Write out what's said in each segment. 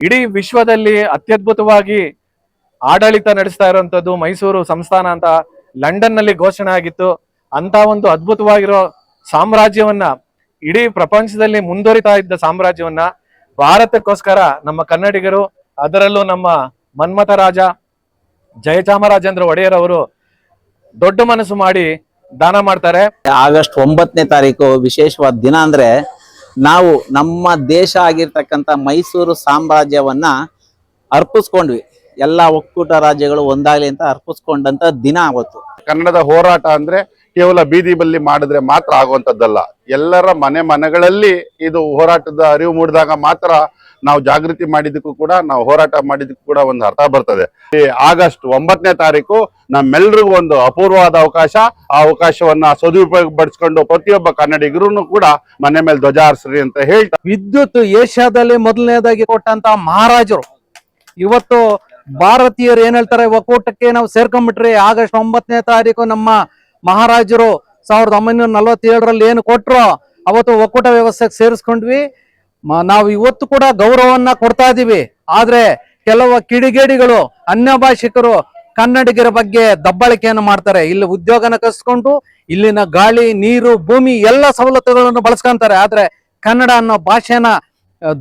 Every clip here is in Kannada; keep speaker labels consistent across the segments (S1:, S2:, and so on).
S1: ಇಡೀ ವಿಶ್ವದಲ್ಲಿ ಅತ್ಯದ್ಭುತವಾಗಿ ಆಡಳಿತ ನಡೆಸ್ತಾ ಇರುವಂತದ್ದು ಮೈಸೂರು ಸಂಸ್ಥಾನ ಅಂತ ಲಂಡನ್ನಲ್ಲಿ ಘೋಷಣೆ ಆಗಿತ್ತು. ಅಂತ ಒಂದು ಅದ್ಭುತವಾಗಿರೋ ಸಾಮ್ರಾಜ್ಯವನ್ನ ಇಡೀ ಪ್ರಪಂಚದಲ್ಲಿ ಮುಂದುವರಿತಾ ಇದ್ದ ಸಾಮ್ರಾಜ್ಯವನ್ನ ಭಾರತಕ್ಕೋಸ್ಕರ ನಮ್ಮ ಕನ್ನಡಿಗರು, ಅದರಲ್ಲೂ ನಮ್ಮ ಮನ್ಮಥ ರಾಜ ಜಯಚಾಮರಾಜೇಂದ್ರ ಒಡೆಯರ್ ಅವರು ದೊಡ್ಡ ಮನಸ್ಸು ಮಾಡಿ ದಾನ ಮಾಡ್ತಾರೆ.
S2: ಆಗಸ್ಟ್ ಒಂಬತ್ತನೇ ತಾರೀಕು ವಿಶೇಷವಾದ ದಿನ ಅಂದ್ರೆ ನಾವು ನಮ್ಮ ದೇಶ ಆಗಿರ್ತಕ್ಕಂಥ ಮೈಸೂರು ಸಾಮ್ರಾಜ್ಯವನ್ನ ಅರ್ಪಿಸ್ಕೊಂಡ್ವಿ. ಎಲ್ಲ ಒಕ್ಕೂಟ ರಾಜ್ಯಗಳು ಒಂದಾಗ್ಲಿ ಅಂತ ಅರ್ಪಿಸ್ಕೊಂಡಂತ ದಿನ ಅವತ್ತು
S3: ಕನ್ನಡದ ಹೋರಾಟ ಅಂದ್ರೆ ಕೇವಲ ಬೀದಿ ಬಲ್ಲಿ ಮಾಡಿದ್ರೆ ಮಾತ್ರ ಆಗುವಂತದ್ದಲ್ಲ ಎಲ್ಲರ ಮನೆ ಮನೆಗಳಲ್ಲಿ ಇದು ಹೋರಾಟದ ಅರಿವು ಮೂಡಿದಾಗ ಮಾತ್ರ ನಾವು ಜಾಗೃತಿ ಮಾಡಿದಕ್ಕೂ ಕೂಡ, ನಾವು ಹೋರಾಟ ಮಾಡಿದಕ್ಕೂ ಕೂಡ ಒಂದು ಅರ್ಥ ಬರ್ತದೆ. ಆಗಸ್ಟ್ ಒಂಬತ್ತನೇ ತಾರೀಕು ನಮ್ಮೆಲ್ರಿಗೂ ಒಂದು ಅಪೂರ್ವವಾದ ಅವಕಾಶ. ಆ ಅವಕಾಶವನ್ನ ಸದುಪಯೋಗ ಪಡಿಸ್ಕೊಂಡು ಪ್ರತಿಯೊಬ್ಬ ಕನ್ನಡಿಗರು ಕೂಡ ಮನೆ ಮೇಲೆ ಧ್ವಜ ಹಾರಿಸ್ರಿ ಅಂತ ಹೇಳ್ತಾ
S4: ವಿದ್ಯುತ್ ಏಷ್ಯಾದಲ್ಲಿ ಮೊದಲನೇದಾಗಿ ಕೊಟ್ಟಂತ ಮಹಾರಾಜರು. ಇವತ್ತು ಭಾರತೀಯರು ಏನ್ ಹೇಳ್ತಾರೆ, ಒಕ್ಕೂಟಕ್ಕೆ ನಾವು ಸೇರ್ಕೊಂಡ್ಬಿಟ್ರಿ. ಆಗಸ್ಟ್ ಒಂಬತ್ತನೇ ತಾರೀಕು ನಮ್ಮ ಮಹಾರಾಜರು ಸಾವಿರದ ಒಂಬೈನೂರ ನಲ್ವತ್ತೇಳರಲ್ಲಿ ಏನು ಕೊಟ್ರು, ಅವತ್ತು ಒಕ್ಕೂಟ ವ್ಯವಸ್ಥೆಗೆ ಸೇರಿಸ್ಕೊಂಡ್ವಿ. ನಾವು ಇವತ್ತು ಕೂಡ ಗೌರವವನ್ನ ಕೊಡ್ತಾ ಇದೀವಿ. ಆದ್ರೆ ಕೆಲವು ಕಿಡಿಗೇಡಿಗಳು, ಅನ್ಯ ಭಾಷಿಕರು ಕನ್ನಡಿಗರ ಬಗ್ಗೆ ದಬ್ಬಾಳಿಕೆಯನ್ನು ಮಾಡ್ತಾರೆ. ಇಲ್ಲಿ ಉದ್ಯೋಗನ ಕಸ್ಕೊಂಡು, ಇಲ್ಲಿನ ಗಾಳಿ, ನೀರು, ಭೂಮಿ ಎಲ್ಲ ಸವಲತ್ತುಗಳನ್ನು ಬಳಸ್ಕೊಂತಾರೆ. ಆದ್ರೆ ಕನ್ನಡ ಅನ್ನೋ ಭಾಷೆನ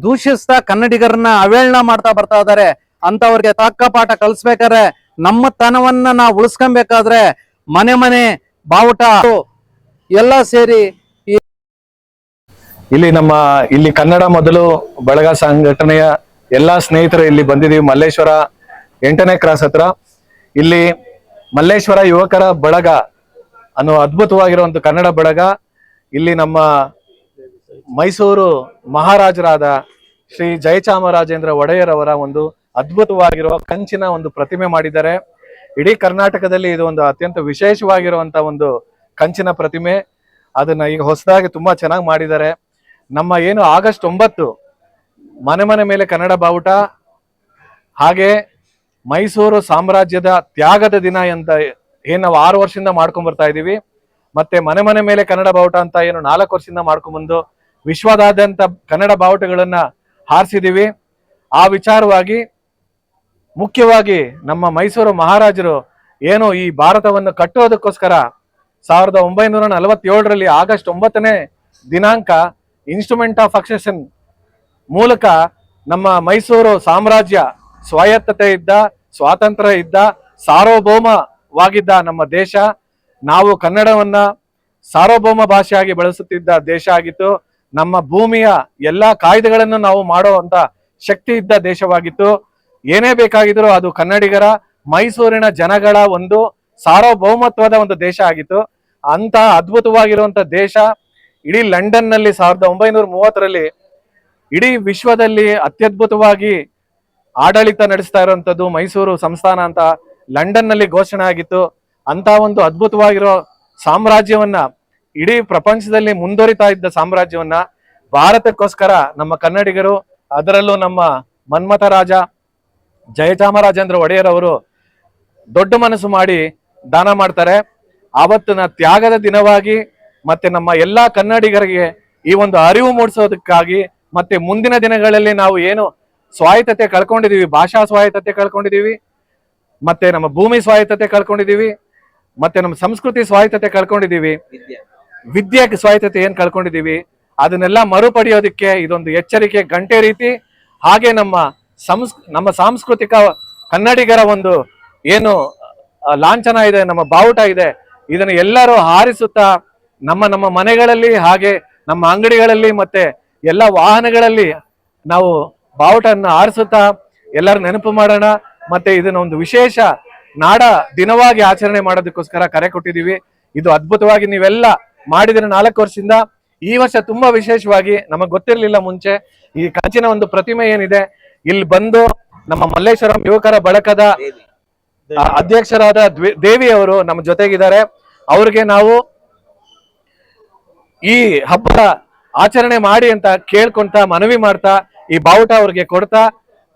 S4: ದೂಷಿಸ್ತಾ ಕನ್ನಡಿಗರನ್ನ ಅವೇಳನ ಮಾಡ್ತಾ ಬರ್ತಾ ಇದಾರೆ ಅಂತವ್ರಿಗೆ ತಕ್ಕ ಪಾಠ ಕಲಿಸ್ಬೇಕಾದ್ರೆ ನಮ್ಮ ತನವನ್ನ ನಾವು ಉಳಿಸ್ಕೊಬೇಕಾದ್ರೆ ಮನೆ ಮನೆ, ಬಾವುಟ, ಎಲ್ಲ ಸೇರಿ
S1: ಇಲ್ಲಿ ನಮ್ಮ, ಇಲ್ಲಿ ಕನ್ನಡ ಮೊದಲು ಬಳಗ ಸಂಘಟನೆಯ ಎಲ್ಲಾ ಸ್ನೇಹಿತರು ಇಲ್ಲಿ ಬಂದಿದೀವಿ ಮಲ್ಲೇಶ್ವರ ಎಂಟನೇ ಕ್ರಾಸ್ ಹತ್ರ. ಇಲ್ಲಿ ಮಲ್ಲೇಶ್ವರ ಯುವಕರ ಬಳಗ ಅನ್ನೋ ಅದ್ಭುತವಾಗಿರುವಂತ ಕನ್ನಡ ಬಳಗ ಇಲ್ಲಿ ನಮ್ಮ ಮೈಸೂರು ಮಹಾರಾಜರಾದ ಶ್ರೀ ಜಯಚಾಮರಾಜೇಂದ್ರ ಒಡೆಯರ್ ಅವರ ಒಂದು ಅದ್ಭುತವಾಗಿರುವ ಕಂಚಿನ ಒಂದು ಪ್ರತಿಮೆ ಮಾಡಿದ್ದಾರೆ. ಇಡೀ ಕರ್ನಾಟಕದಲ್ಲಿ ಇದು ಒಂದು ಅತ್ಯಂತ ವಿಶೇಷವಾಗಿರುವಂತ ಒಂದು ಕಂಚಿನ ಪ್ರತಿಮೆ. ಅದನ್ನ ಈಗ ಹೊಸದಾಗಿ ತುಂಬಾ ಚೆನ್ನಾಗಿ ಮಾಡಿದ್ದಾರೆ. ನಮ್ಮ ಏನು ಆಗಸ್ಟ್ ಒಂಬತ್ತು ಮನೆ ಮನೆ ಮೇಲೆ ಕನ್ನಡ ಬಾವುಟ, ಹಾಗೆ ಮೈಸೂರು ಸಾಮ್ರಾಜ್ಯದ ತ್ಯಾಗದ ದಿನ ಅಂತ ಏನು ನಾವು ಆರು ವರ್ಷದಿಂದ ಮಾಡ್ಕೊಂಡ್ ಬರ್ತಾ ಇದೀವಿ ಮತ್ತೆ ಮನೆ ಮನೆ ಮೇಲೆ ಕನ್ನಡ ಬಾವುಟ ಅಂತ ಏನು ನಾಲ್ಕು ವರ್ಷದಿಂದ ಮಾಡ್ಕೊಂಡ್ಬಂದು ವಿಶ್ವದಾದ್ಯಂತ ಕನ್ನಡ ಬಾವುಟಗಳನ್ನ ಹಾರಿಸಿದೀವಿ. ಆ ವಿಚಾರವಾಗಿ ಮುಖ್ಯವಾಗಿ ನಮ್ಮ ಮೈಸೂರು ಮಹಾರಾಜರು ಏನು ಈ ಭಾರತವನ್ನು ಕಟ್ಟುವುದಕ್ಕೋಸ್ಕರ ಸಾವಿರದ ಒಂಬೈನೂರ ನಲವತ್ತೇಳರಲ್ಲಿ ಆಗಸ್ಟ್ ಒಂಬತ್ತನೇ ದಿನಾಂಕ ಇನ್ಸ್ಟ್ರೂಮೆಂಟ್ ಆಫ್ ಅಕ್ಸೆಷನ್ ಮೂಲಕ ನಮ್ಮ ಮೈಸೂರು ಸಾಮ್ರಾಜ್ಯ ಸ್ವಾಯತ್ತತೆ ಇದ್ದ, ಸ್ವಾತಂತ್ರ್ಯ ಇದ್ದ, ಸಾರ್ವಭೌಮವಾಗಿದ್ದ ನಮ್ಮ ದೇಶ, ನಾವು ಕನ್ನಡವನ್ನ ಸಾರ್ವಭೌಮ ಭಾಷೆಯಾಗಿ ಬಳಸುತ್ತಿದ್ದ ದೇಶ ಆಗಿತ್ತು. ನಮ್ಮ ಭೂಮಿಯ ಎಲ್ಲಾ ಕಾಯ್ದೆಗಳನ್ನು ನಾವು ಮಾಡುವಂತ ಶಕ್ತಿ ಇದ್ದ ದೇಶವಾಗಿತ್ತು. ಏನೇ ಬೇಕಾಗಿದ್ರು ಅದು ಕನ್ನಡಿಗರ, ಮೈಸೂರಿನ ಜನಗಳ ಒಂದು ಸಾರ್ವಭೌಮತ್ವದ ಒಂದು ದೇಶ ಆಗಿತ್ತು. ಅಂತ ಅದ್ಭುತವಾಗಿರುವಂತ ದೇಶ ಇಡೀ ಲಂಡನ್ನಲ್ಲಿ ಸಾವಿರದ ಒಂಬೈನೂರ ಮೂವತ್ತರಲ್ಲಿ ಇಡೀ ವಿಶ್ವದಲ್ಲಿ ಅತ್ಯದ್ಭುತವಾಗಿ ಆಡಳಿತ ನಡೆಸ್ತಾ ಇರುವಂತದ್ದು ಮೈಸೂರು ಸಂಸ್ಥಾನ ಅಂತ ಲಂಡನ್ನಲ್ಲಿ ಘೋಷಣೆ ಆಗಿತ್ತು. ಅಂತ ಒಂದು ಅದ್ಭುತವಾಗಿರೋ ಸಾಮ್ರಾಜ್ಯವನ್ನ ಇಡೀ ಪ್ರಪಂಚದಲ್ಲಿ ಮುಂದುವರಿತಾ ಇದ್ದ ಸಾಮ್ರಾಜ್ಯವನ್ನ ಭಾರತಕ್ಕೋಸ್ಕರ ನಮ್ಮ ಕನ್ನಡಿಗರು, ಅದರಲ್ಲೂ ನಮ್ಮ ಮನ್ಮಥ ರಾಜ ಜಯಚಾಮರಾಜೇಂದ್ರ ಒಡೆಯರ್ ಅವರು ದೊಡ್ಡ ಮನಸ್ಸು ಮಾಡಿ ದಾನ ಮಾಡ್ತಾರೆ. ಆವತ್ತಿನ ತ್ಯಾಗದ ದಿನವಾಗಿ ಮತ್ತೆ ನಮ್ಮ ಎಲ್ಲಾ ಕನ್ನಡಿಗರಿಗೆ ಈ ಒಂದು ಅರಿವು ಮೂಡಿಸೋದಕ್ಕಾಗಿ ಮತ್ತೆ ಮುಂದಿನ ದಿನಗಳಲ್ಲಿ ನಾವು ಏನು ಸ್ವಾಯತ್ತತೆ ಕಳ್ಕೊಂಡಿದೀವಿ, ಭಾಷಾ ಸ್ವಾಯತ್ತತೆ ಕಳ್ಕೊಂಡಿದೀವಿ, ಮತ್ತೆ ನಮ್ಮ ಭೂಮಿ ಸ್ವಾಯತ್ತತೆ ಕಳ್ಕೊಂಡಿದೀವಿ, ಮತ್ತೆ ನಮ್ಮ ಸಂಸ್ಕೃತಿ ಸ್ವಾಯತ್ತತೆ ಕಳ್ಕೊಂಡಿದೀವಿ, ವಿದ್ಯೆ ಸ್ವಾಯತ್ತತೆ ಏನ್ ಕಳ್ಕೊಂಡಿದೀವಿ, ಅದನ್ನೆಲ್ಲ ಮರುಪಡೆಯೋದಕ್ಕೆ ಇದೊಂದು ಎಚ್ಚರಿಕೆ ಗಂಟೆ ರೀತಿ, ಹಾಗೆ ನಮ್ಮ ಸಂಸ್, ನಮ್ಮ ಸಾಂಸ್ಕೃತಿಕ ಕನ್ನಡಿಗರ ಒಂದು ಏನು ಲಾಂಛನ ಇದೆ, ನಮ್ಮ ಬಾವುಟ ಇದೆ, ಇದನ್ನು ಎಲ್ಲರೂ ಹಾರಿಸುತ್ತಾ ನಮ್ಮ ನಮ್ಮ ಮನೆಗಳಲ್ಲಿ ಹಾಗೆ ನಮ್ಮ ಅಂಗಡಿಗಳಲ್ಲಿ ಮತ್ತೆ ಎಲ್ಲ ವಾಹನಗಳಲ್ಲಿ ನಾವು ಬಾವುಟನ್ನ ಆರಿಸುತ್ತಾ ಎಲ್ಲರೂ ನೆನಪು ಮಾಡೋಣ. ಮತ್ತೆ ಇದನ್ನ ಒಂದು ವಿಶೇಷ ನಾಡ ದಿನವಾಗಿ ಆಚರಣೆ ಮಾಡೋದಕ್ಕೋಸ್ಕರ ಕರೆ ಕೊಟ್ಟಿದೀವಿ ಇದು ಅದ್ಭುತವಾಗಿ ನೀವೆಲ್ಲ ಮಾಡಿದ್ರೆ ನಾಲ್ಕು ವರ್ಷದಿಂದ ಈ ವರ್ಷ ತುಂಬಾ ವಿಶೇಷವಾಗಿ ನಮಗ್ ಗೊತ್ತಿರ್ಲಿಲ್ಲ ಮುಂಚೆ ಈ ಕಂಚಿನ ಒಂದು ಪ್ರತಿಮೆ ಏನಿದೆ. ಇಲ್ಲಿ ಬಂದು ನಮ್ಮ ಮಲ್ಲೇಶ್ವರಂ ಯುವಕರ ಬಳಕದ ಅಧ್ಯಕ್ಷರಾದ ದೇವಿ ಅವರು ನಮ್ಮ ಜೊತೆಗಿದ್ದಾರೆ. ಅವ್ರಿಗೆ ನಾವು ಈ ಹಬ್ಬ ಆಚರಣೆ ಮಾಡಿ ಅಂತ ಕೇಳ್ಕೊಂತ ಮನವಿ ಮಾಡ್ತಾ, ಈ ಬಾವುಟ ಅವ್ರಿಗೆ ಕೊಡ್ತಾ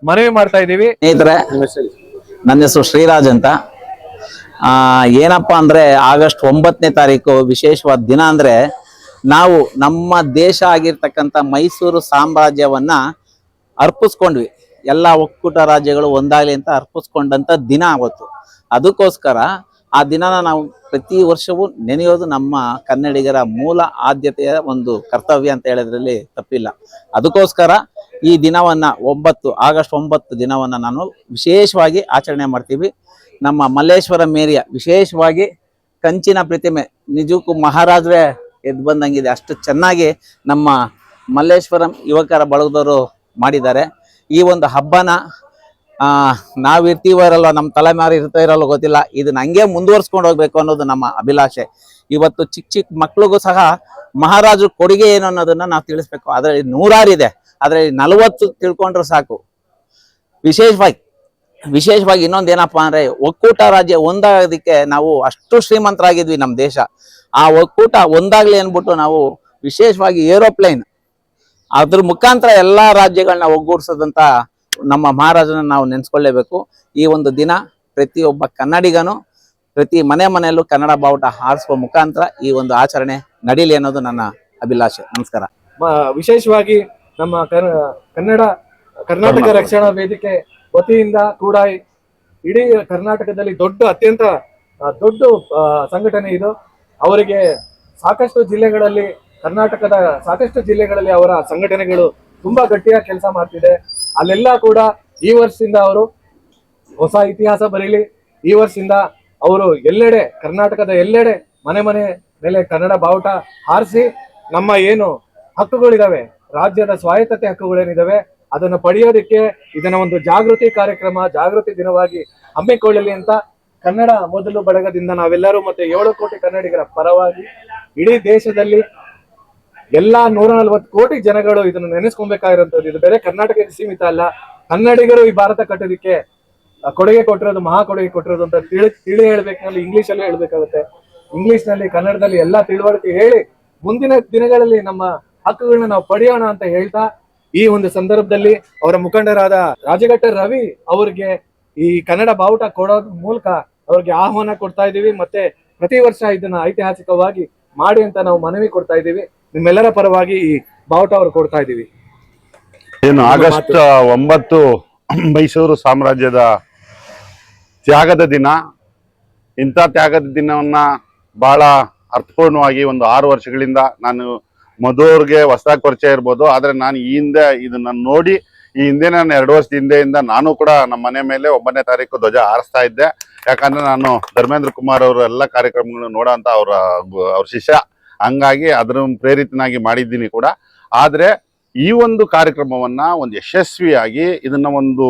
S1: ಮನವಿ ಮಾಡ್ತಾ ಇದ್ದೀವಿ.
S2: ಸ್ನೇಹಿತರೆ, ನನ್ನ ಹೆಸರು ಶ್ರೀರಾಜ್ ಅಂತ. ಏನಪ್ಪ ಅಂದ್ರೆ ಆಗಸ್ಟ್ ಒಂಬತ್ತನೇ ತಾರೀಕು ವಿಶೇಷವಾದ ದಿನ ಅಂದ್ರೆ ನಾವು ನಮ್ಮ ದೇಶ ಆಗಿರ್ತಕ್ಕಂಥ ಮೈಸೂರು ಸಾಮ್ರಾಜ್ಯವನ್ನ ಅರ್ಪಿಸ್ಕೊಂಡ್ವಿ. ಎಲ್ಲ ಒಕ್ಕೂಟ ರಾಜ್ಯಗಳು ಒಂದಾಗಲಿ ಅಂತ ಅರ್ಪಿಸ್ಕೊಂಡಂತ ದಿನ ಅವತ್ತು ಅದಕ್ಕೋಸ್ಕರ ಆ ದಿನನ ನಾವು ಪ್ರತಿ ವರ್ಷವೂ ನೆನೆಯೋದು ನಮ್ಮ ಕನ್ನಡಿಗರ ಮೂಲ ಆದ್ಯತೆಯ ಒಂದು ಕರ್ತವ್ಯ ಅಂತ ಹೇಳೋದ್ರಲ್ಲಿ ತಪ್ಪಿಲ್ಲ. ಅದಕ್ಕೋಸ್ಕರ ಈ ದಿನವನ್ನ ಒಂಬತ್ತು, ಆಗಸ್ಟ್ ಒಂಬತ್ತು ದಿನವನ್ನ ನಾನು ವಿಶೇಷವಾಗಿ ಆಚರಣೆ ಮಾಡ್ತೀವಿ. ನಮ್ಮ ಮಲ್ಲೇಶ್ವರ ಮೇರಿಯ ವಿಶೇಷವಾಗಿ ಕಂಚಿನ ಪ್ರತಿಮೆ ನಿಜಕ್ಕೂ ಮಹಾರಾಜರೇ ಎದ್ದು ಬಂದಂಗಿದೆ. ಅಷ್ಟು ಚೆನ್ನಾಗಿ ನಮ್ಮ ಮಲ್ಲೇಶ್ವರಂ ಯುವಕರ ಬಳಗದವರು ಮಾಡಿದ್ದಾರೆ. ಈ ಒಂದು ಹಬ್ಬನ ನಾವ್ ಇರ್ತೀವೋ ಇರಲ್ವ ನಮ್ಮ ತಲೆಮಾರಿ ಇರ್ತಾ ಇರಲ್ವೋ ಗೊತ್ತಿಲ್ಲ. ಇದನ್ನ ಹಂಗೆ ಮುಂದುವರ್ಸ್ಕೊಂಡು ಹೋಗ್ಬೇಕು ಅನ್ನೋದು ನಮ್ಮ ಅಭಿಲಾಷೆ. ಇವತ್ತು ಚಿಕ್ಕ ಚಿಕ್ಕ ಮಕ್ಳಿಗೂ ಸಹ ಮಹಾರಾಜರು ಕೊಡುಗೆ ಏನು ಅನ್ನೋದನ್ನ ನಾವು ತಿಳಿಸ್ಬೇಕು. ಅದ್ರಲ್ಲಿ ನೂರಾರಿದೆ. ಆದ್ರೆ ನಲವತ್ತು ತಿಳ್ಕೊಂಡ್ರೆ ಸಾಕು. ವಿಶೇಷವಾಗಿ ವಿಶೇಷವಾಗಿ ಇನ್ನೊಂದು ಏನಪ್ಪಾ ಅಂದ್ರೆ, ಒಕ್ಕೂಟ ರಾಜ್ಯ ಒಂದಾಗೋದಕ್ಕೆ ನಾವು ಅಷ್ಟು ಶ್ರೀಮಂತರಾಗಿದ್ವಿ ನಮ್ಮ ದೇಶ. ಆ ಒಕ್ಕೂಟ ಒಂದಾಗ್ಲಿ ಅನ್ಬಿಟ್ಟು ನಾವು ವಿಶೇಷವಾಗಿ ಏರೋಪ್ಲೇನ್, ಅದ್ರ ಮುಖಾಂತರ ಎಲ್ಲಾ ರಾಜ್ಯಗಳನ್ನ ಒಗ್ಗೂಡಿಸೋದಂತ ನಮ್ಮ ಮಹಾರಾಜನ ನಾವು ನೆನೆಸ್ಕೊಳ್ಳೇಬೇಕು. ಈ ಒಂದು ದಿನ ಪ್ರತಿಯೊಬ್ಬ ಕನ್ನಡಿಗನು ಪ್ರತಿ ಮನೆ ಮನೆಯಲ್ಲೂ ಕನ್ನಡ ಬಾವುಟ ಹಾರಿಸುವ ಮುಖಾಂತರ ಈ ಒಂದು ಆಚರಣೆ ನಡೀಲಿ ಅನ್ನೋದು ನನ್ನ ಅಭಿಲಾಷೆ. ನಮಸ್ಕಾರ.
S1: ವಿಶೇಷವಾಗಿ ನಮ್ಮ ಕರ್- ಕನ್ನಡ ಕರ್ನಾಟಕ ರಕ್ಷಣಾ ವೇದಿಕೆ ವತಿಯಿಂದ ಕೂಡ ಇಡೀ ಕರ್ನಾಟಕದಲ್ಲಿ ದೊಡ್ಡ ಅತ್ಯಂತ ದೊಡ್ಡ ಸಂಘಟನೆ ಇದು. ಅವರಿಗೆ ಸಾಕಷ್ಟು ಜಿಲ್ಲೆಗಳಲ್ಲಿ ಕರ್ನಾಟಕದ ಸಾಕಷ್ಟು ಜಿಲ್ಲೆಗಳಲ್ಲಿ ಅವರ ಸಂಘಟನೆಗಳು ತುಂಬಾ ಗಟ್ಟಿಯಾಗಿ ಕೆಲಸ ಮಾಡ್ತಿದೆ. ಅಲ್ಲೆಲ್ಲ ಕೂಡ ಈ ವರ್ಷದಿಂದ ಅವರು ಹೊಸ ಇತಿಹಾಸ ಬರೀಲಿ. ಈ ವರ್ಷದಿಂದ ಅವರು ಎಲ್ಲೆಡೆ, ಕರ್ನಾಟಕದ ಎಲ್ಲೆಡೆ, ಮನೆ ಮನೆ ಮೇಲೆ ಕನ್ನಡ ಬಾವುಟ ಹಾರಿಸಿ ನಮ್ಮ ಏನು ಹಕ್ಕುಗಳಿದಾವೆ, ರಾಜ್ಯದ ಸ್ವಾಯತ್ತತೆ ಹಕ್ಕುಗಳೇನಿದಾವೆ, ಅದನ್ನು ಪಡೆಯೋದಕ್ಕೆ ಇದನ್ನ ಒಂದು ಜಾಗೃತಿ ಕಾರ್ಯಕ್ರಮ, ಜಾಗೃತಿ ದಿನವಾಗಿ ಹಮ್ಮಿಕೊಳ್ಳಲಿ ಅಂತ ಕನ್ನಡ ಮೊದಲು ಬಡಗದಿಂದ ನಾವೆಲ್ಲರೂ ಮತ್ತೆ ಏಳು ಕೋಟಿ ಕನ್ನಡಿಗರ ಪರವಾಗಿ ಇಡೀ ದೇಶದಲ್ಲಿ ಎಲ್ಲಾ ನೂರ ನಲ್ವತ್ತು ಕೋಟಿ ಜನಗಳು ಇದನ್ನು ನೆನೆಸ್ಕೊಬೇಕಾಗಿರುವಂತದ್ದು ಇದು ಬೇರೆ ಕರ್ನಾಟಕಕ್ಕೆ ಸೀಮಿತ ಅಲ್ಲ. ಕನ್ನಡಿಗರು ಈ ಭಾರತ ಕಟ್ಟೋದಿಕ್ಕೆ ಕೊಡುಗೆ ಕೊಟ್ಟಿರೋದು, ಮಹಾ ಕೊಡುಗೆ ಕೊಟ್ಟಿರೋದು ಅಂತ ತಿಳಿ ತಿಳಿ ಹೇಳ್ಬೇಕಲ್ಲಿ ಇಂಗ್ಲಿಷ್ ಅಲ್ಲೇ ಹೇಳ್ಬೇಕಾಗುತ್ತೆ. ಇಂಗ್ಲಿಷ್ನಲ್ಲಿ ಕನ್ನಡದಲ್ಲಿ ಎಲ್ಲಾ ತಿಳುವಳಿಕೆ ಹೇಳಿ, ಮುಂದಿನ ದಿನಗಳಲ್ಲಿ ನಮ್ಮ ಹಕ್ಕುಗಳನ್ನ ನಾವು ಪಡೆಯೋಣ ಅಂತ ಹೇಳ್ತಾ, ಈ ಒಂದು ಸಂದರ್ಭದಲ್ಲಿ ಅವರ ಮುಖಂಡರಾದ ರಾಜಘಟ್ಟ ರವಿ ಅವರಿಗೆ ಈ ಕನ್ನಡ ಬಾವುಟ ಕೊಡೋದ್ ಮೂಲಕ ಅವ್ರಿಗೆ ಆಹ್ವಾನ ಕೊಡ್ತಾ ಇದೀವಿ ಮತ್ತೆ ಪ್ರತಿ ವರ್ಷ ಇದನ್ನ ಐತಿಹಾಸಿಕವಾಗಿ ಮಾಡಿ ಅಂತ ನಾವು ಮನವಿ ಕೊಡ್ತಾ ಇದೀವಿ ನಿಮ್ಮೆಲ್ಲರ ಪರವಾಗಿ ಈ ಬಾವುಟ ಅವರು ಕೊಡ್ತಾ ಇದ್ದೀವಿ.
S3: ಏನು ಆಗಸ್ಟ್ ಒಂಬತ್ತು ಮೈಸೂರು ಸಾಮ್ರಾಜ್ಯದ ತ್ಯಾಗದ ದಿನ. ಇಂಥ ತ್ಯಾಗದ ದಿನವನ್ನ ಬಹಳ ಅರ್ಥಪೂರ್ಣವಾಗಿ ಒಂದು ಆರು ವರ್ಷಗಳಿಂದ ನಾನು ಮಧುವ್ರಿಗೆ ಹೊಸದಾಗಿ ಪರಿಚಯ ಇರ್ಬೋದು. ಆದರೆ ನಾನು ಈ ಹಿಂದೆ ಇದನ್ನ ನೋಡಿ, ಈ ಹಿಂದೆ ನಾನು ಎರಡು ವರ್ಷದ ಹಿಂದೆಯಿಂದ ನಾನು ಕೂಡ ನಮ್ಮ ಮನೆ ಮೇಲೆ ಒಂಬತ್ತನೇ ತಾರೀಕು ಧ್ವಜ ಹಾರಿಸ್ತಾ ಇದ್ದೆ. ಯಾಕಂದ್ರೆ ನಾನು ಧರ್ಮೇಂದ್ರ ಕುಮಾರ್ ಅವರು ಎಲ್ಲ ಕಾರ್ಯಕ್ರಮಗಳನ್ನು ನೋಡೋಂಥ ಅವರ, ಅವ್ರ ಶಿಷ್ಯ. ಹಂಗಾಗಿ ಅದರ ಪ್ರೇರಿತನಾಗಿ ಮಾಡಿದ್ದೀನಿ ಕೂಡ. ಆದರೆ ಈ ಒಂದು ಕಾರ್ಯಕ್ರಮವನ್ನ ಒಂದು ಯಶಸ್ವಿಯಾಗಿ ಇದನ್ನ ಒಂದು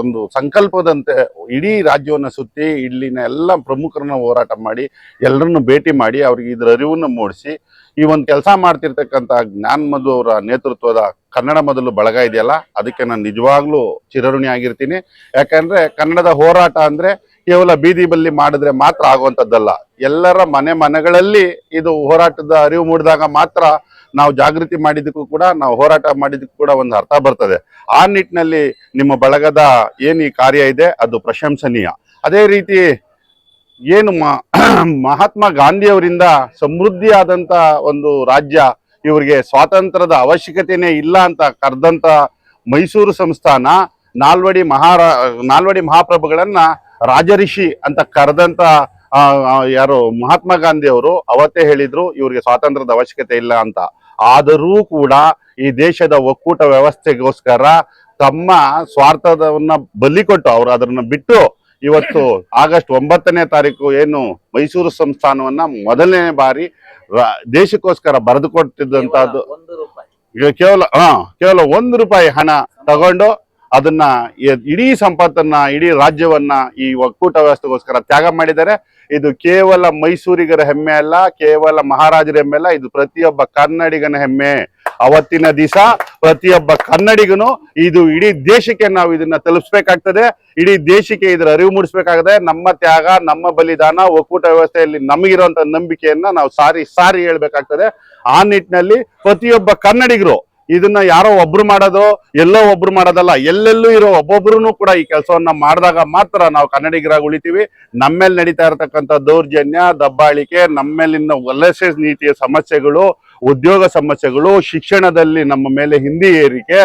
S3: ಒಂದು ಸಂಕಲ್ಪದಂತೆ ಇಡೀ ರಾಜ್ಯವನ್ನ ಸುತ್ತಿ ಇಲ್ಲಿನ ಎಲ್ಲ ಪ್ರಮುಖರನ್ನ ಹೋರಾಟ ಮಾಡಿ ಎಲ್ಲರನ್ನು ಭೇಟಿ ಮಾಡಿ, ಅವ್ರಿಗೆ ಇದರ ಅರಿವನ್ನು ಮೂಡಿಸಿ, ಈ ಒಂದು ಕೆಲಸ ಮಾಡ್ತಿರ್ತಕ್ಕಂಥ ಜ್ಞಾನ್ ಮಧು ಅವರ ನೇತೃತ್ವದ ಕನ್ನಡ ಮೊದಲು ಬಳಗ ಇದೆಯಲ್ಲ, ಅದಕ್ಕೆ ನಾನು ನಿಜವಾಗ್ಲೂ ಚಿರಋಣಿ ಆಗಿರ್ತೀನಿ ಯಾಕಂದ್ರೆ ಕನ್ನಡದ ಹೋರಾಟ ಅಂದ್ರೆ ಕೇವಲ ಬೀದಿ ಬಲ್ಲಿ ಮಾಡಿದ್ರೆ ಮಾತ್ರ ಆಗುವಂಥದ್ದಲ್ಲ. ಎಲ್ಲರ ಮನೆ ಮನೆಗಳಲ್ಲಿ ಇದು ಹೋರಾಟದ ಅರಿವು ಮೂಡಿದಾಗ ಮಾತ್ರ ನಾವು ಜಾಗೃತಿ ಮಾಡಿದ್ದಕ್ಕೂ ಕೂಡ, ನಾವು ಹೋರಾಟ ಮಾಡಿದ್ದಕ್ಕೂ ಕೂಡ ಒಂದು ಅರ್ಥ ಬರ್ತದೆ. ಆ ನಿಟ್ಟಿನಲ್ಲಿ ನಿಮ್ಮ ಬಳಗದ ಏನು ಈ ಕಾರ್ಯ ಇದೆ, ಅದು ಪ್ರಶಂಸನೀಯ. ಅದೇ ರೀತಿ ಏನು ಮಹಾತ್ಮ ಗಾಂಧಿಯವರಿಂದ ಸಮೃದ್ಧಿಯಾದಂಥ ಒಂದು ರಾಜ್ಯ, ಇವರಿಗೆ ಸ್ವಾತಂತ್ರ್ಯದ ಅವಶ್ಯಕತೆನೇ ಇಲ್ಲ ಅಂತ ಕರೆದಂತ ಮೈಸೂರು ಸಂಸ್ಥಾನ ನಾಲ್ವಡಿ ಮಹಾರಾ, ನಾಲ್ವಡಿ ಮಹಾಪ್ರಭುಗಳನ್ನ ರಾಜಋಷಿ ಅಂತ ಕರೆದಂತ ಯಾರು ಮಹಾತ್ಮ ಗಾಂಧಿ ಅವರು ಅವತ್ತೇ ಹೇಳಿದ್ರು ಇವ್ರಿಗೆ ಸ್ವಾತಂತ್ರ್ಯದ ಅವಶ್ಯಕತೆ ಇಲ್ಲ ಅಂತ. ಆದರೂ ಕೂಡ ಈ ದೇಶದ ಒಕ್ಕೂಟ ವ್ಯವಸ್ಥೆಗೋಸ್ಕರ ತಮ್ಮ ಸ್ವಾರ್ಥದವನ್ನ ಬಲಿ ಕೊಟ್ಟು ಅವರು ಅದನ್ನ ಬಿಟ್ಟು ಇವತ್ತು ಆಗಸ್ಟ್ ಒಂಬತ್ತನೇ ತಾರೀಕು ಏನು ಮೈಸೂರು ಸಂಸ್ಥಾನವನ್ನ ಮೊದಲನೇ ಬಾರಿ ದೇಶಕ್ಕೋಸ್ಕರ ಬರೆದು ಕೊಡ್ತಿದ್ದಂತಹದ್ದು
S2: ಒಂದು ರೂಪಾಯಿ.
S3: ಈಗ ಕೇವಲ ಹಾ ಕೇವಲ ಒಂದು ರೂಪಾಯಿ ಹಣ ತಗೊಂಡು ಅದನ್ನ ಇಡೀ ಸಂಪತ್ತನ್ನ, ಇಡೀ ರಾಜ್ಯವನ್ನ ಈ ಒಕ್ಕೂಟ ವ್ಯವಸ್ಥೆಗೋಸ್ಕರ ತ್ಯಾಗ ಮಾಡಿದ್ದಾರೆ. ಇದು ಕೇವಲ ಮೈಸೂರಿಗರ ಹೆಮ್ಮೆ ಅಲ್ಲ, ಕೇವಲ ಮಹಾರಾಜರ ಹೆಮ್ಮೆ ಅಲ್ಲ, ಇದು ಪ್ರತಿಯೊಬ್ಬ ಕನ್ನಡಿಗನ ಹೆಮ್ಮೆ. ಅವತ್ತಿನ ದಿವಸ ಪ್ರತಿಯೊಬ್ಬ ಕನ್ನಡಿಗನು ಇದು ಇಡೀ ದೇಶಕ್ಕೆ ನಾವು ಇದನ್ನ ತಲುಪಿಸ್ಬೇಕಾಗ್ತದೆ. ಇಡೀ ದೇಶಕ್ಕೆ ಇದರ ಅರಿವು ಮೂಡಿಸ್ಬೇಕಾಗದೆ ನಮ್ಮ ತ್ಯಾಗ, ನಮ್ಮ ಬಲಿದಾನ, ಒಕ್ಕೂಟ ವ್ಯವಸ್ಥೆಯಲ್ಲಿ ನಮಗಿರುವಂತ ನಂಬಿಕೆಯನ್ನ ನಾವು ಸಾರಿ ಸಾರಿ ಹೇಳ್ಬೇಕಾಗ್ತದೆ. ಆ ನಿಟ್ಟಿನಲ್ಲಿ ಪ್ರತಿಯೊಬ್ಬ ಕನ್ನಡಿಗರು ಇದನ್ನ ಯಾರೋ ಒಬ್ರು ಮಾಡೋದು, ಎಲ್ಲೋ ಒಬ್ರು ಮಾಡೋದಲ್ಲ, ಎಲ್ಲೆಲ್ಲೂ ಇರೋ ಒಬ್ಬೊಬ್ರು ಕೂಡ ಈ ಕೆಲಸವನ್ನ ಮಾಡಿದಾಗ ಮಾತ್ರ ನಾವು ಕನ್ನಡಿಗರಾಗಿ ಉಳಿತೀವಿ. ನಮ್ಮೇಲೆ ನಡೀತಾ ಇರತಕ್ಕಂಥ ದೌರ್ಜನ್ಯ, ದಬ್ಬಾಳಿಕೆ, ನಮ್ಮೇಲಿನ ವಲಸೆ ನೀತಿಯ ಸಮಸ್ಯೆಗಳು, ಉದ್ಯೋಗ ಸಮಸ್ಯೆಗಳು, ಶಿಕ್ಷಣದಲ್ಲಿ ನಮ್ಮ ಮೇಲೆ ಹಿಂದಿ ಏರಿಕೆ,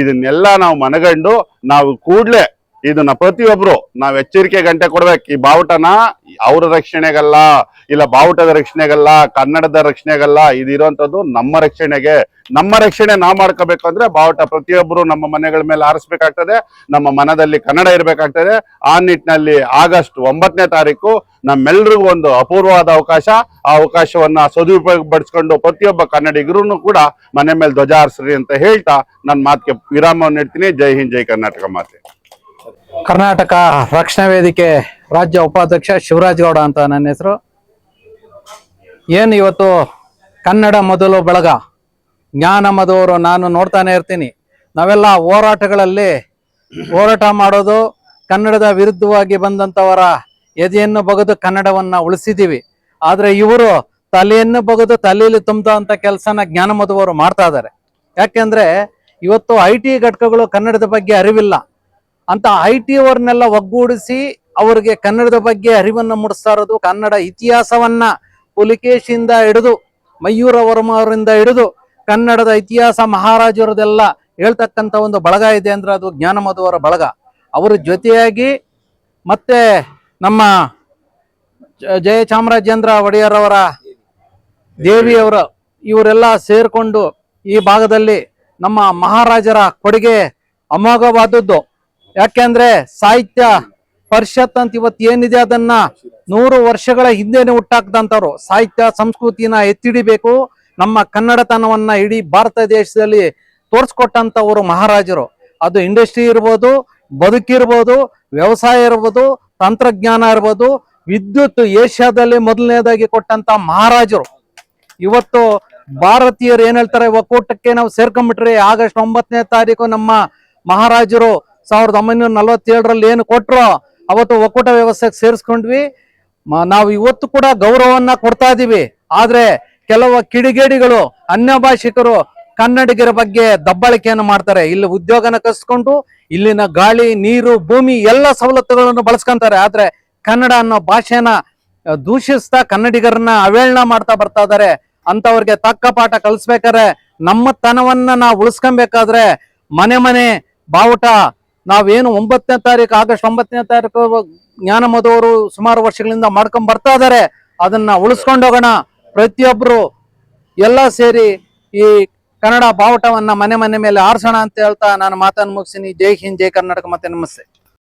S3: ಇದನ್ನೆಲ್ಲ ನಾವು ಮನಗಂಡು ನಾವು ಕೂಡ್ಲೆ ಇದನ್ನ ಪ್ರತಿಯೊಬ್ರು ನಾವ್ ಎಚ್ಚರಿಕೆ ಗಂಟೆ ಕೊಡ್ಬೇಕು. ಈ ಬಾವುಟನ ಅವ್ರ ರಕ್ಷಣೆಗಲ್ಲ, ಇಲ್ಲ ಬಾವುಟದ ರಕ್ಷಣೆಗಲ್ಲ, ಕನ್ನಡದ ರಕ್ಷಣೆಗಲ್ಲ ಇದಿರುವಂತದ್ದು ನಮ್ಮ ರಕ್ಷಣೆಗೆ. ನಮ್ಮ ರಕ್ಷಣೆ ನಾವ್ ಮಾಡ್ಕೋಬೇಕು ಅಂದ್ರೆ ಬಾವುಟ ಪ್ರತಿಯೊಬ್ರು ನಮ್ಮ ಮನೆಗಳ ಮೇಲೆ ಆರಿಸ್ಬೇಕಾಗ್ತದೆ ನಮ್ಮ ಮನದಲ್ಲಿ ಕನ್ನಡ ಇರ್ಬೇಕಾಗ್ತದೆ. ಆ ನಿಟ್ಟಿನಲ್ಲಿ ಆಗಸ್ಟ್ ಒಂಬತ್ತನೇ ತಾರೀಕು ನಮ್ಮೆಲ್ರಿಗೂ ಒಂದು ಅಪೂರ್ವವಾದ ಅವಕಾಶ. ಆ ಅವಕಾಶವನ್ನ ಸದುಪಯೋಗ ಪಡಿಸ್ಕೊಂಡು ಪ್ರತಿಯೊಬ್ಬ ಕನ್ನಡಿಗರು ಕೂಡ ಮನೆ ಮೇಲೆ ಧ್ವಜ ಹಾರಿಸ್ರಿ ಅಂತ ಹೇಳ್ತಾ ನನ್ನ ಮಾತಿಗೆ ವಿರಾಮವನ್ನು ಇಡ್ತೀನಿ. ಜೈ ಹಿಂದ್, ಜೈ ಕರ್ನಾಟಕ ಮಾತೆ.
S4: ಕರ್ನಾಟಕ ರಕ್ಷಣಾ ವೇದಿಕೆ ರಾಜ್ಯ ಉಪಾಧ್ಯಕ್ಷ ಶಿವರಾಜ್ ಗೌಡ ಅಂತ ನನ್ನ ಹೆಸರು. ಏನು ಇವತ್ತು ಕನ್ನಡ ಮೊದಲು ಬಳಗ? ಜ್ಞಾನ ಮದುವರು ನಾನು ನೋಡ್ತಾನೆ ಇರ್ತೀನಿ. ನಾವೆಲ್ಲ ಹೋರಾಟಗಳಲ್ಲಿ ಹೋರಾಟ ಮಾಡೋದು ಕನ್ನಡದ ವಿರುದ್ಧವಾಗಿ ಬಂದಂಥವರ ಎದೆಯನ್ನು ಬಗೆದು ಕನ್ನಡವನ್ನ ಉಳಿಸಿದ್ದೀವಿ ಆದರೆ ಇವರು ತಲೆಯನ್ನು ಬಗೆದು ತಲೆಯಲ್ಲಿ ತುಂಬಿದಂಥ ಕೆಲಸನ ಜ್ಞಾನ ಮಧುವರು ಮಾಡ್ತಾ ಇದ್ದಾರೆ. ಯಾಕೆಂದ್ರೆ ಇವತ್ತು ಐ ಘಟಕಗಳು ಕನ್ನಡದ ಬಗ್ಗೆ ಅರಿವಿಲ್ಲ. ಅಂತ ಐ ಟಿ ಅವ್ರನ್ನೆಲ್ಲ ಒಗ್ಗೂಡಿಸಿ ಅವರಿಗೆ ಕನ್ನಡದ ಬಗ್ಗೆ ಅರಿವನ್ನು ಮೂಡಿಸ್ತಾ ಇರೋದು, ಕನ್ನಡ ಇತಿಹಾಸವನ್ನ ಪುಲಿಕೇಶಿಯಿಂದ ಹಿಡಿದು, ಮಯೂರ ವರ್ಮ ಅವರಿಂದ ಹಿಡಿದು ಕನ್ನಡದ ಇತಿಹಾಸ ಮಹಾರಾಜರದೆಲ್ಲ ಹೇಳ್ತಕ್ಕಂಥ ಒಂದು ಬಳಗ ಇದೆ ಅಂದ್ರೆ ಅದು ಜ್ಞಾನಮಧುವರ ಬಳಗ. ಅವರ ಜೊತೆಯಾಗಿ ಮತ್ತೆ ನಮ್ಮ ಜಯ ಚಾಮರಾಜೇಂದ್ರ ಒಡೆಯರವರ ದೇವಿಯವರ ಇವರೆಲ್ಲ ಸೇರಿಕೊಂಡು ಈ ಭಾಗದಲ್ಲಿ ನಮ್ಮ ಮಹಾರಾಜರ ಕೊಡುಗೆ ಅಮೋಘವಾದದ್ದು. ಯಾಕೆಂದ್ರೆ ಸಾಹಿತ್ಯ ಪರಿಷತ್ ಅಂತ ಇವತ್ತು ಏನಿದೆ ಅದನ್ನ ನೂರು ವರ್ಷಗಳ ಹಿಂದೆನೆ ಹುಟ್ಟಾಕ್ದಂಥವ್ರು. ಸಾಹಿತ್ಯ ಸಂಸ್ಕೃತಿನ ಎತ್ತಿಡಿಬೇಕು. ನಮ್ಮ ಕನ್ನಡತನವನ್ನ ಇಡೀ ಭಾರತ ದೇಶದಲ್ಲಿ ತೋರಿಸ್ಕೊಟ್ಟಂಥವರು ಮಹಾರಾಜರು. ಅದು ಇಂಡಸ್ಟ್ರಿ ಇರ್ಬೋದು ಬದುಕಿರ್ಬೋದು ವ್ಯವಸಾಯ ಇರ್ಬೋದು, ತಂತ್ರಜ್ಞಾನ ಇರ್ಬೋದು, ವಿದ್ಯುತ್ ಏಷ್ಯಾದಲ್ಲಿ ಮೊದಲನೇದಾಗಿ ಕೊಟ್ಟಂತ ಮಹಾರಾಜರು. ಇವತ್ತು ಭಾರತೀಯರು ಏನ್ ಹೇಳ್ತಾರೆ, ಒಕ್ಕೂಟಕ್ಕೆ ನಾವು ಸೇರ್ಕೊಂಡ್ಬಿಟ್ರಿ ಆಗಸ್ಟ್ ಒಂಬತ್ತನೇ ತಾರೀಕು ನಮ್ಮ ಮಹಾರಾಜರು ಸಾವಿರದ ಒಂಬೈನೂರ ನಲವತ್ತೇಳರಲ್ಲಿ ಏನು ಕೊಟ್ಟರು ಅವತ್ತು ಒಕ್ಕೂಟ ವ್ಯವಸ್ಥೆಗೆ ಸೇರಿಸ್ಕೊಂಡ್ವಿ. ನಾವು ಇವತ್ತು ಕೂಡ ಗೌರವವನ್ನ ಕೊಡ್ತಾ ಇದ್ದೀವಿ ಆದ್ರೆ ಕೆಲವು ಕಿಡಿಗೇಡಿಗಳು ಅನ್ಯ ಭಾಷಿಕರು ಕನ್ನಡಿಗರ ಬಗ್ಗೆ ದಬ್ಬಾಳಿಕೆಯನ್ನು ಮಾಡ್ತಾರೆ. ಇಲ್ಲಿ ಉದ್ಯೋಗನ ಕಸ್ಕೊಂಡು ಇಲ್ಲಿನ ಗಾಳಿ, ನೀರು, ಭೂಮಿ ಎಲ್ಲ ಸವಲತ್ತುಗಳನ್ನು ಬಳಸ್ಕೊಂತಾರೆ. ಆದ್ರೆ ಕನ್ನಡ ಅನ್ನೋ ಭಾಷೆನ ದೂಷಿಸ್ತಾ ಕನ್ನಡಿಗರನ್ನ ಅವೇಳನ ಮಾಡ್ತಾ ಬರ್ತಾ ಇದಾರೆ ಅಂತವ್ರಿಗೆ ತಕ್ಕ ಪಾಠ ಕಲಿಸ್ಬೇಕಾದ್ರೆ ನಮ್ಮ ತನವನ್ನ ನಾವು ಉಳಿಸ್ಕೊಬೇಕಾದ್ರೆ ಮನೆ ಮನೆ ಬಾವುಟ ನಾವೇನು ಒಂಬತ್ತನೇ ತಾರೀಕು, ಆಗಸ್ಟ್ ಒಂಬತ್ತನೇ ತಾರೀಕು ಜ್ಞಾನಮದವರು ಸುಮಾರು ವರ್ಷಗಳಿಂದ ಮಾಡ್ಕೊಂಡ್ ಬರ್ತಾ ಇದಾರೆ. ಅದನ್ನ ಉಳಿಸ್ಕೊಂಡು ಹೋಗೋಣ. ಪ್ರತಿಯೊಬ್ರು ಎಲ್ಲ ಸೇರಿ ಈ ಕನ್ನಡ ಬಾವುಟವನ್ನ ಮನೆ ಮನೆ ಮೇಲೆ ಆರಿಸೋಣ ಅಂತ ಹೇಳ್ತಾ ನಾನು ಮಾತನ್ನು ಮುಗಿಸಿನಿ ಜೈ ಹಿಂದ್, ಜೈ ಕರ್ನಾಟಕ. ಮತ್ತೆ ನಮಸ್ತೆ.